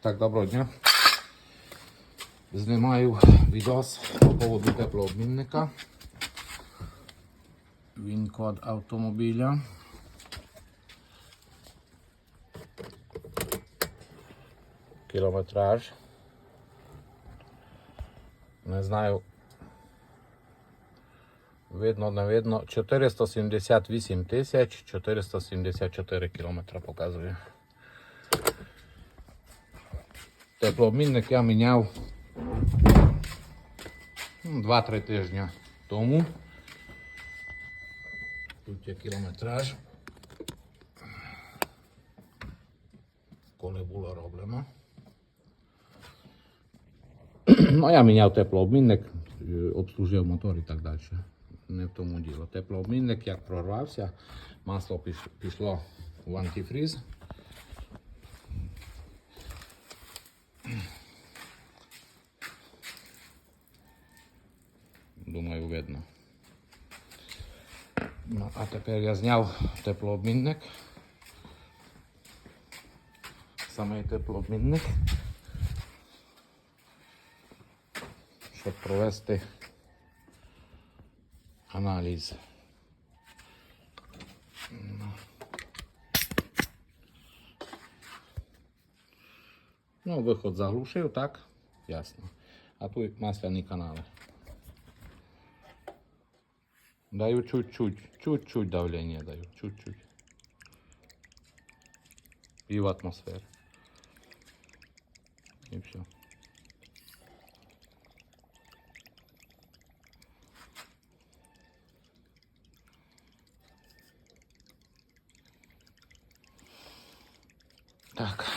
Так, доброго дня. Знімаю відос по поводу теплообмінника. Він код автомобіля. Кілометраж. Не знаю. Видно, не видно. 478 тисяч 474 кілометра показує. Теплообмінник я міняв ну, 2-3 тижні тому. Тут є кілометраж. Коли було роблено. Ну, я міняв теплообмінник, е, обслужив мотор і так далі. Не в тому діло. Теплообмінник як прорвався, масло пішло в антифріз. Видно. Ну, а тепер я зняв теплообмінник. Самий теплообмінник. Щоб провести аналіз. Ну, виход заглушив, так? Ясно. А тут масляні канали. Даю чуть-чуть, чуть-чуть давление даю, чуть-чуть. И в атмосферу И все. Так.